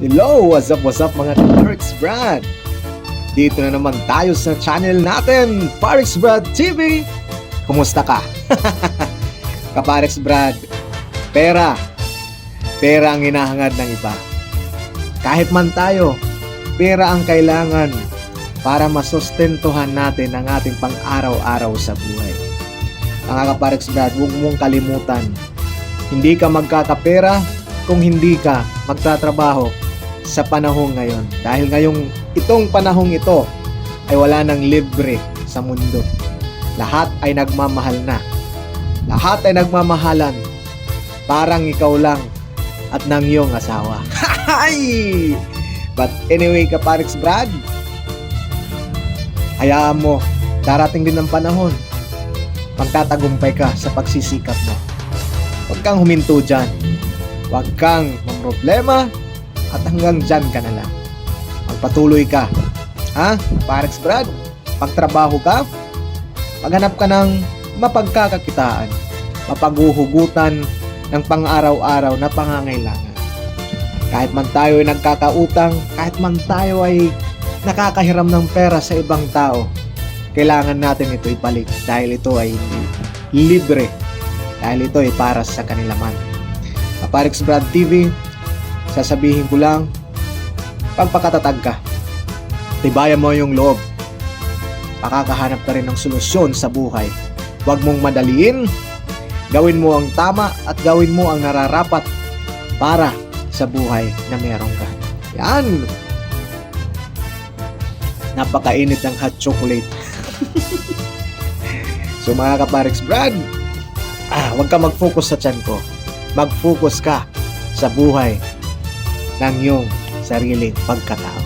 Hello! What's up, what's up mga Parix Brad? Dito na naman tayo sa channel natin, Parix Brad TV! Kumusta ka? Kaparix Brad, pera. Pera ang hinahangad ng iba. Kahit man tayo, pera ang kailangan para masustentuhan natin ang ating pang-araw-araw sa buhay. Mga kaparix Brad, huwag mong kalimutan, hindi ka magkakapera kung hindi ka magtatrabaho sa panahong ngayon. Dahil ngayong itong panahong ito ay wala nang libre sa mundo. Lahat ay nagmamahal na. Lahat ay nagmamahalan. Parang ikaw lang at ng iyong asawa. Hay! But anyway, Kaparix Brad, hayaan mo, darating din ang panahon. Magtatagumpay ka sa pagsisikap mo. Huwag kang huminto dyan. Huwag kang mamroblema at hanggang dyan ka na lang. Magpatuloy ka. Ha? Parex Brad, pagtrabaho ka, maghanap ka ng mapagkakakitaan, mapaguhugutan ng pang-araw-araw na pangangailangan. Kahit man tayo ay nagkakautang, kahit man tayo ay nakakahiram ng pera sa ibang tao, kailangan natin ito ibalik dahil ito ay libre. Dahil ito ay para sa kanila man. Aparix Brad TV, sasabihin ko lang, pagpakatatag ka, tibayan mo yung loob. Makakahanap ka rin ng solusyon sa buhay. Huwag mong madaliin, gawin mo ang tama at gawin mo ang nararapat para sa buhay na meron ka. Yan! Napakainit ng hot chocolate. so mga kaparix Brad, ah, huwag ka mag-focus sa tiyan ko. Mag-focus ka sa buhay ng iyong sariling pagkatao.